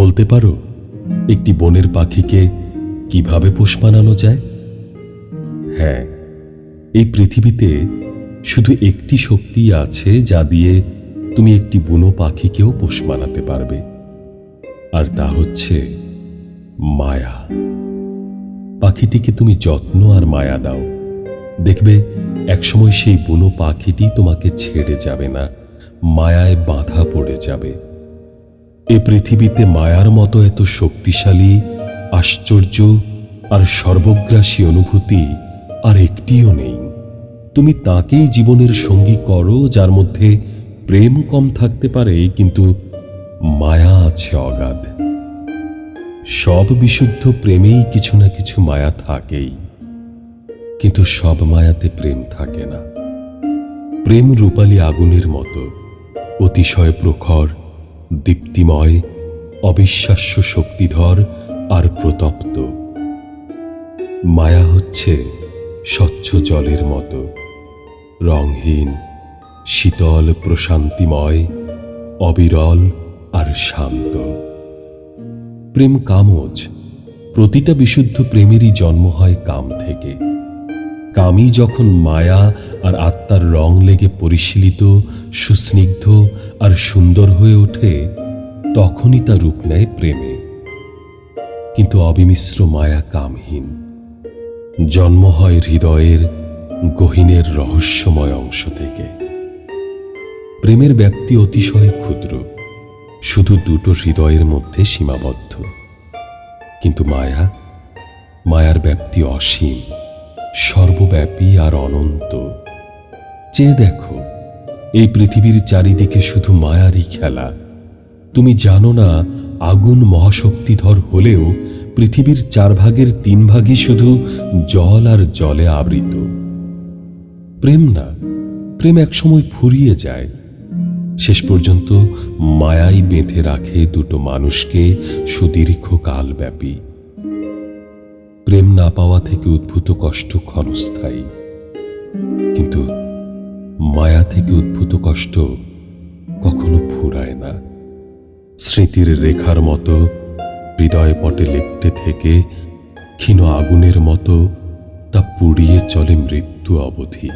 বলতে পারো, একটি বনের পাখিকে কীভাবে পোষ মানানো যায়? হ্যাঁ এই পৃথিবীতে শুধু একটি শক্তি আছে যা দিয়ে তুমি একটি বুনো পাখিকেও পোষ মানাতে পারবে, আর তা হচ্ছে মায়া। পাখিটিকে তুমি যত্ন আর মায়া দাও। দেখবে, একসময় সেই বুনো পাখিটি তোমাকে ছেড়ে যাবে না, মায়ায় বাঁধা পড়ে যাবে। এ পৃথিবীতে মায়ার মতো এত শক্তিশালী, আশ্চর্য আর সর্বগ্রাসী অনুভূতি আর একটিও নেই। তুমি তাকেই জীবনের সঙ্গী করো, যার মধ্যে প্রেম কম থাকতে পারে, কিন্তু মায়া আছে অগাধ। সব বিশুদ্ধ প্রেমেই কিছু না কিছু মায়া থাকেই। কিন্তু সব মায়াতে প্রেম থাকে না। প্রেম রূপালী আগুনের মতো, অতিশয় প্রখর দীপ্তিময়, অবিশ্বাস্য শক্তিধর আর প্রতপ্ত। মায়া হচ্ছে স্বচ্ছ জলের মতো রংহীন শীতল প্রশান্তিময়, অবিরল আর শান্ত। প্রেম কামজ, প্রতিটা বিশুদ্ধ প্রেমেরই জন্ম হয় কাম থেকে। কামই যখন মায়া আর আত্মার রং লেগে পরিশীলিত, সুস্নিগ্ধ আর সুন্দর হয়ে ওঠে, তখনই তা রূপ নেয় প্রেমে। কিন্তু অবিমিশ্র মায়া কামহীন। জন্ম হয় হৃদয়ের গহীনের রহস্যময় অংশ থেকে। প্রেমের ব্যাপ্তি অতিশয় ক্ষুদ্র। শুধু দুটো হৃদয়ের মধ্যে সীমাবদ্ধ। কিন্তু মায়া, মায়ার ব্যাপ্তি অসীম। সর্বব্যাপী আর অনন্ত। চেয়ে দেখো, এই পৃথিবীর চারিদিকে শুধু মায়ারই খেলা। তুমি জানো না, আগুন মহাশক্তিধর হলেও পৃথিবীর চার ভাগের তিন ভাগই শুধু জল আর জলে আবৃত। প্রেম না, প্রেম একসময় ফুরিয়ে যায়। শেষ পর্যন্ত মায়াই বেঁধে রাখে দুটো মানুষকে সুদীর্ঘ কালব্যাপী। প্রেম না পাওয়া থেকে উদ্ভূত কষ্ট ক্ষণস্থায়ী। কিন্তু মায়া থেকে উদ্ভূত কষ্ট কখনো ফুরায় না। স্মৃতির রেখার মতো, হৃদয় পটে লেপ্টে থেকে ক্ষীণ আগুনের মতো তা পুড়িয়ে চলে মৃত্যু অবধি।